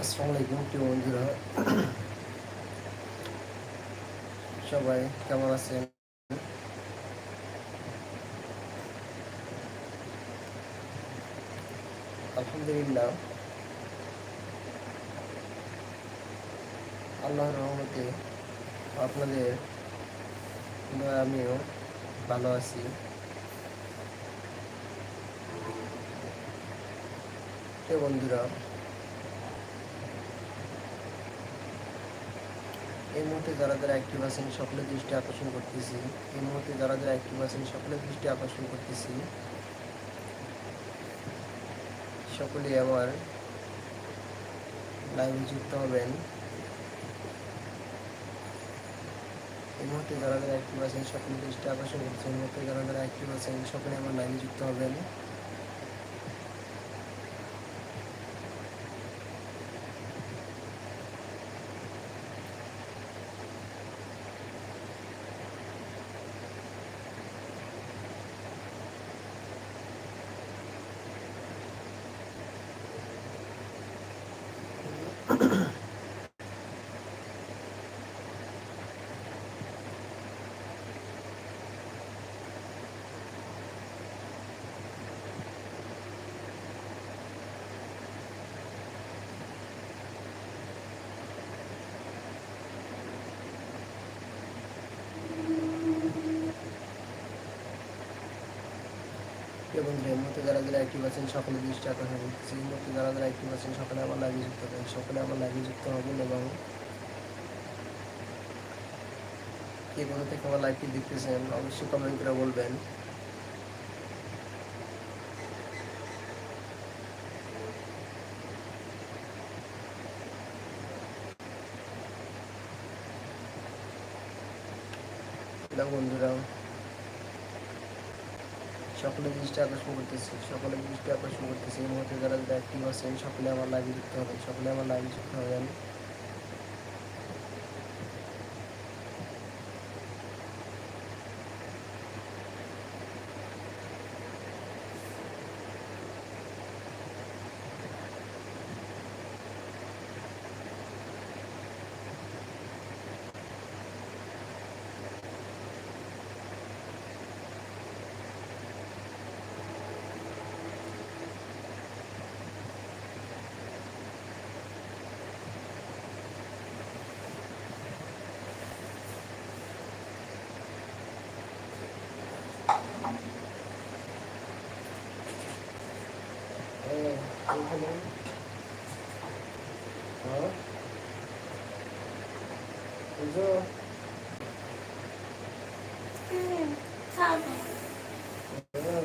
আসসালামু আলাইকুম প্রিয় বন্ধুরা সবাই কেমন আছেন আলহামদুলিল্লাহ আল্লাহর রহমতে আপনাদের আমিও ভালো আছি। বন্ধুরা এই মুহূর্তে যারা যারা অ্যাক্টিভ আছেন, সকলের দৃষ্টি আকর্ষণ করতেছি। এই মুহূর্তে যারা যারা অ্যাক্টিভ আছেন, সকলের দৃষ্টি আকর্ষণ করতেছি। সকলেই আমার লাইভে যুক্ত হবেন। এই মুহূর্তে যারা যারা অ্যাক্টিভ আছেন, সকলের দৃষ্টি আকর্ষণ করতেছি। এই মুহূর্তে যারা যারা অ্যাক্টিভ আছেন সকলে আমার লাইভে যুক্ত হবেন। এবং এই মুহূর্তে যারা যারা অ্যাক্টিভ আছেন, সকলে দৃষ্টি আকর্ষণ করতেছি। এই মুহূর্তে যারা যারা অ্যাক্টিভ আছেন, সকলে আমার লাইভে যুক্ত হবেন। সকলে আমার লাইভে যুক্ত হবেন এবং কে কোথা থেকে আমার লাইভটি দেখতেছেন, অবশ্যই কমেন্ট করে বলবেন। বন্ধুরা সকলে দৃষ্টি আকর্ষণ করতেছি, সকলের দৃষ্টি আকর্ষণ করতেছি। এই মুহূর্তে যারা যারা অ্যাক্টিভ আছে সকলে আমার লাইভে যুক্ত হবে সকলে আমার লাইভে যুক্ত হবেন হ্যাঁ, ওখানে। হ্যাঁ? বুঝো? হুম, খাব। হ্যাঁ।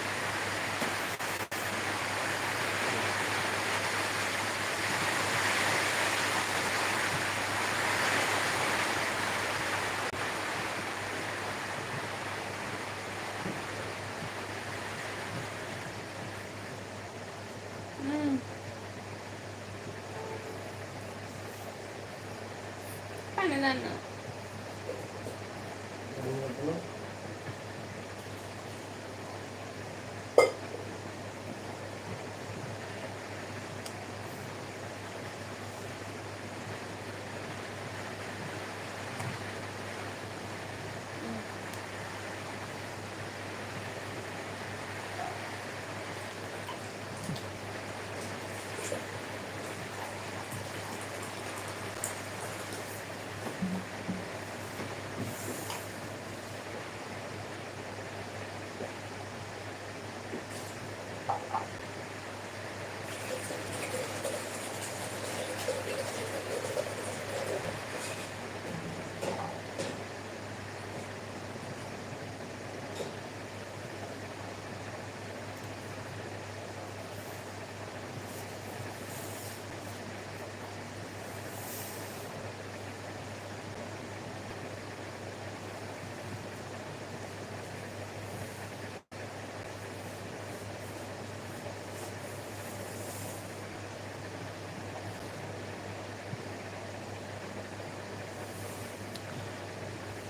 আমি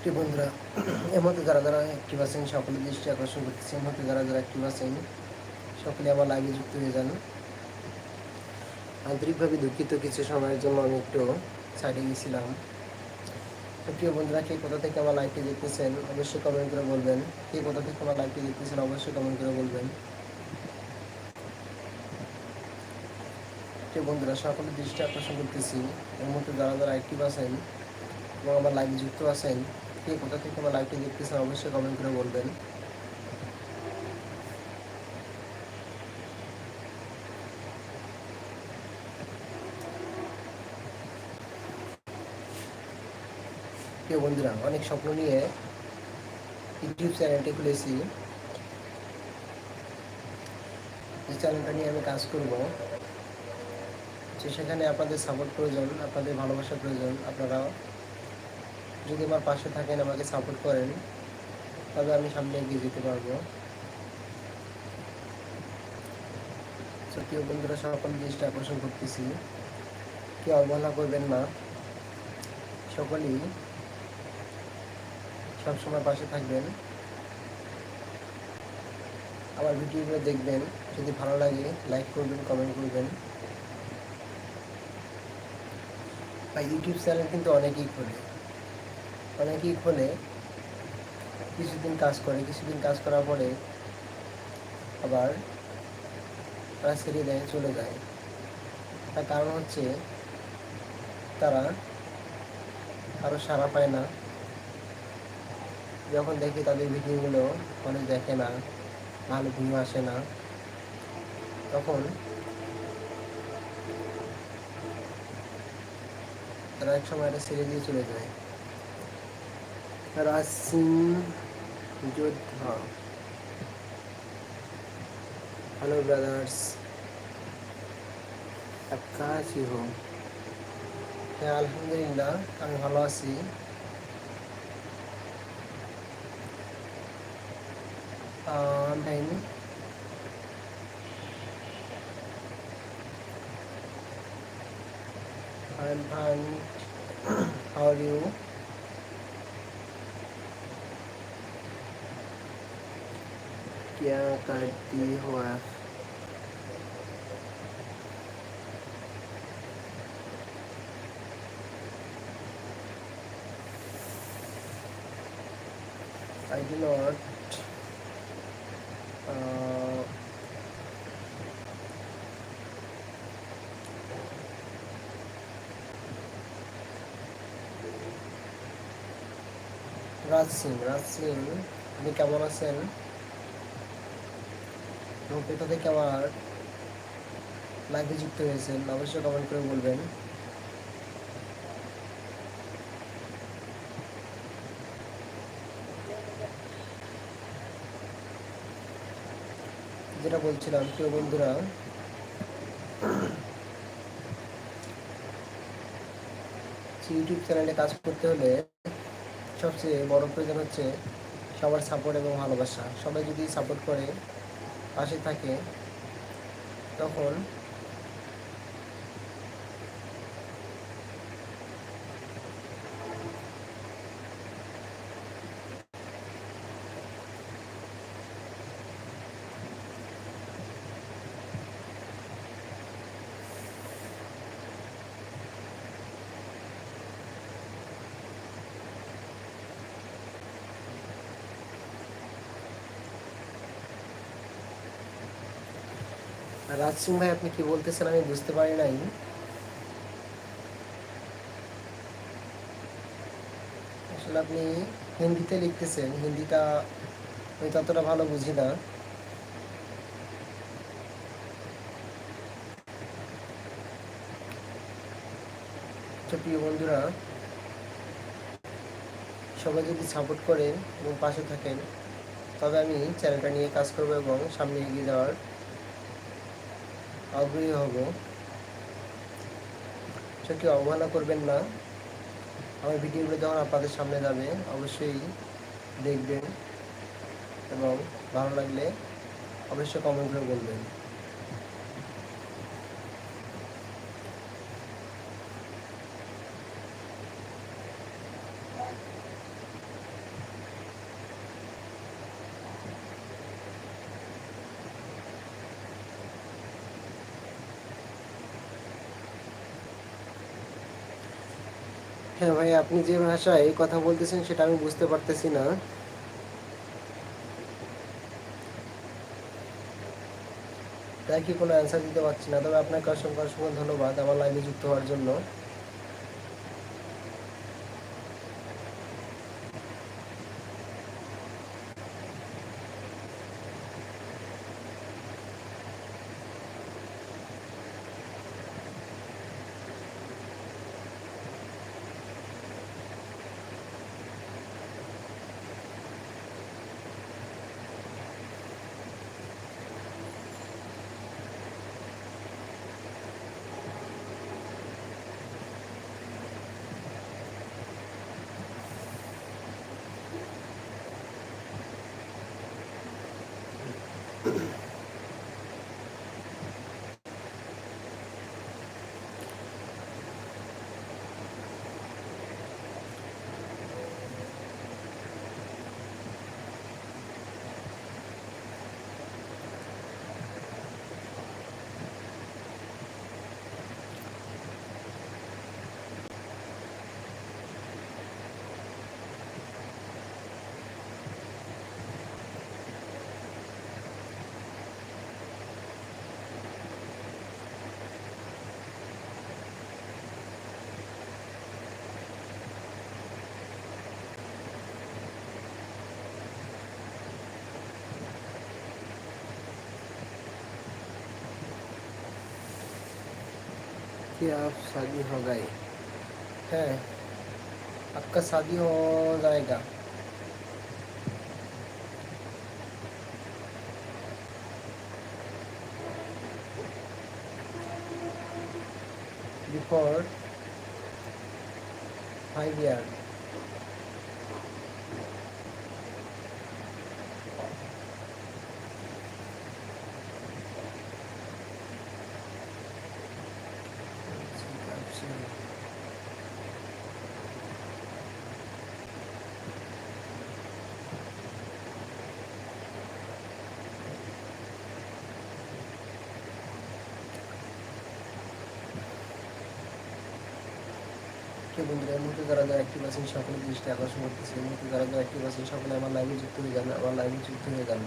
প্রিয় বন্ধুরা, এর মধ্যে যারা যারা অ্যাক্টিভ আছেন, সকলে দৃষ্টি আকর্ষণ করতেছে এর মধ্যে যারা যারা অ্যাক্টিভ আছেন, সকলে আমার লাইভে যুক্ত হয়ে যান। আন্তরিকভাবে দুঃখিত, কিছু সময়ের জন্য আমি একটু সাইডে গেছিলাম। তো প্রিয় বন্ধুরা, কে কোথা থেকে আমার লাইভটি দেখতেছেন, অবশ্যই কমেন্ট করে বলবেন। কে কোথা থেকে আমার লাইভটি দেখতেছেন, অবশ্যই কমেন্ট করে বলবেন। প্রিয় বন্ধুরা, সকলে দৃষ্টি আকর্ষণ করতেছি, এর মধ্যে যারা যারা অ্যাক্টিভ আছেন এবং আমার লাইভে যুক্ত আছেন কে কোথা থেকে আমার লাইভটি দেখতেছেন, অবশ্যই কমেন্ট করে বলবেন। প্রিয় বন্ধুরা, অনেক স্বপ্ন নিয়ে ইউটিউব চ্যানেলটি খুলেছি। এই চ্যানেলটা নিয়ে আমি কাজ করব সেখানে আপনাদের সাপোর্ট প্রয়োজন, আপনাদের ভালোবাসা প্রয়োজন আপনারা যদি আমার পাশে থাকেন, আমাকে সাপোর্ট করেন, তবে আমি সামনে এগিয়ে যেতে পারব। প্রিয় বন্ধুরা, সকল জিনিসটা আকর্ষণ করতেছি। কেউ অবহেলা করবেন না। সকলেই সবসময় পাশে থাকবেন। আমার ভিডিওগুলো দেখবেন। যদি ভালো লাগে লাইক করবেন কমেন্ট করবেন। ইউটিউব চ্যানেল কিন্তু অনেকেই খোলে অনেকেই খোলে, কিছুদিন কাজ করে, কিছুদিন কাজ করার পরে আবার তারা ছেড়ে দেয়, চলে যায়। তার কারণ হচ্ছে তারা কারও সাড়া পায় না। যখন দেখি তাদের ভিডিওগুলো অনেক দেখে না, ভালো ভিউ আসে না, তখন তারা এক সময় এটা ছেড়ে দিয়ে চলে যায়। রাসিং যোদ্ধা। হ্যালো ব্রাদার্স আপকা আছি হো হ্যাঁ আলহামদুলিল্লাহ, আমি ভালো আছি. How are you? क्या करती हो आप I do not uh, রাজ সিং রাজ সিং আপনি কেমন আছেন এবং কোথা থেকে আমার লাইভে যুক্ত হয়েছেন। অবশ্যই কমেন্ট করে বলবেন। যেটা বলছিলাম, প্রিয় বন্ধুরা ইউটিউব চ্যানেলে কাজ করতে হলে সবচেয়ে বড় প্রয়োজন হচ্ছে সবার সাপোর্ট এবং ভালোবাসা। সবাই যদি সাপোর্ট করে পাশে থাকে তখন রাজ সিং ভাই, আপনি কি বলতেছেন? আমি বুঝতে পারি নাই। আসলে আপনি হিন্দিতে লিখতেছেন। হিন্দিটা আমি ততটা ভালো বুঝি না। প্রিয় বন্ধুরা, সবাই যদি সাপোর্ট করেন এবং পাশে থাকেন, তবে আমি চ্যানেলটা নিয়ে কাজ করব এবং সামনে এগিয়ে যাওয়ার আগ্রহী হব। সে কি অবহেলা করবেন না। আমার ভিডিওগুলো যখন আপনাদের সামনে যাবে, অবশ্যই দেখবেন এবং ভালো লাগলে অবশ্যই কমেন্টগুলো বলবেন। হ্যাঁ ভাই, আপনি যে ভাষায় কথা বলতেছেন সেটা আমি বুঝতে পারতেছি না। তাই কি কোনো অ্যান্সার দিতে পারছি না? তবে আপনাকে অসংখ্য অসংখ্য ধন্যবাদ আমার লাইনে যুক্ত হওয়ার জন্য। कि आप शादी हो गए। है। आपका शादी हो जाएगा। बिफोर फाइव years কে বন্ধুরা এই মুহূর্তে যারা যারা অ্যাক্টিভ আছেন সকলের দৃষ্টি আকর্ষণ করতেছে এই মুহূর্তে যারা যারা অ্যাক্টিভ আছেন সকলে আমার লাইভে যুক্ত হয়ে যান, আমার লাইভে যুক্ত হয়ে যান।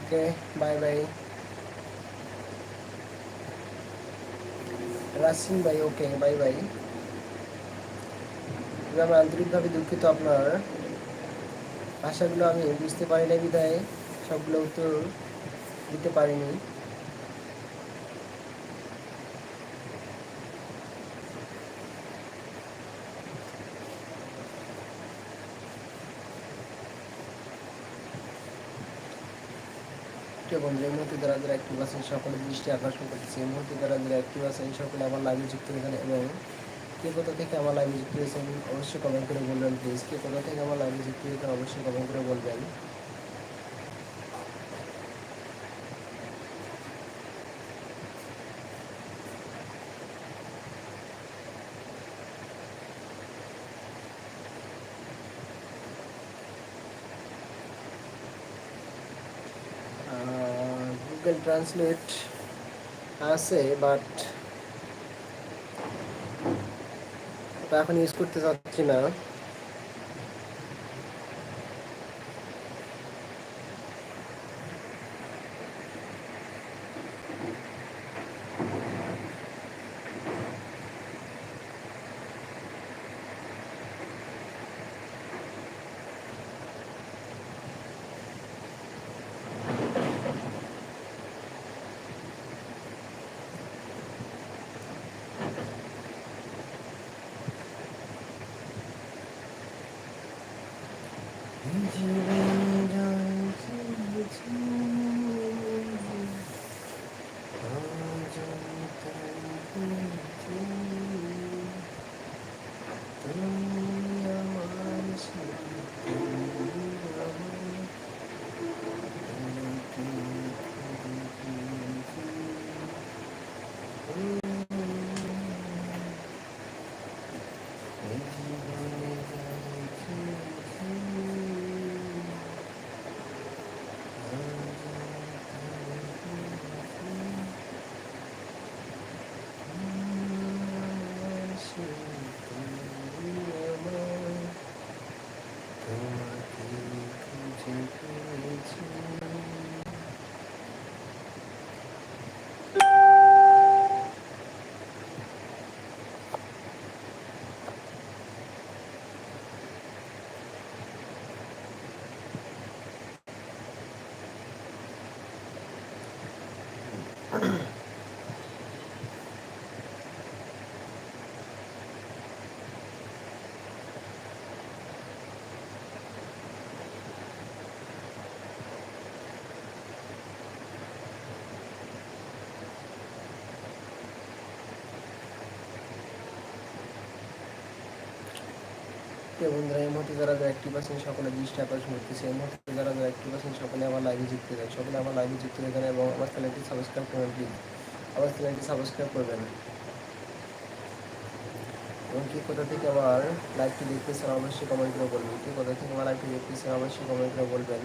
ওকে বাই বাই রাসিন ভাই ওকে বাই বাই আমি আন্তরিকভাবে দুঃখিত আপনার। ভাষাগুলো আমি বুঝতে পারি না বিধায়, সবগুলো উত্তর দিতে পারিনি। যারা সকলের দৃষ্টি আকর্ষণ করতেছে। এই মুহূর্তে যারা যারা অ্যাক্টিভ আছেন, সকলে আমার লাইভে যুক্ত হয়েছেন এবং কে কোথা থেকে আমার লাইভে যুক্ত হয়েছেন অবশ্যই কমেন্ট করে বলবেন প্লিজ কে কোথা থেকে আমার লাইভে যুক্ত হয়েছেন অবশ্যই কমেন্ট করে বলবেন। গুগল ট্রান্সলেট আছে বাট এখন ইউজ করতে চাচ্ছি না। Mm. প্রিয় বন্ধুরা, এই মুহূর্তে যারা একটি পার্সেন্ট সকলে দৃষ্টি আকর্ষণ করতেছে, এই মুহূর্তে যারা একটি পার্সেন্ট সকলে আমার লাইভে যুক্ত দেন সকলে আমার লাইভে যুক্ত যান এবং আমার চ্যানেলটি সাবস্ক্রাইব করবেন প্লিজ আমার চ্যানেলটি সাবস্ক্রাইব করবেন। এবং কি কোথা থেকে আমার লাইভটি দেখতেছেন, অবশ্যই কমেন্ট করে বলবেন। কি কোথা থেকে আমার লাইভটি দেখতেছেন, অবশ্যই কমেন্ট করে বলবেন।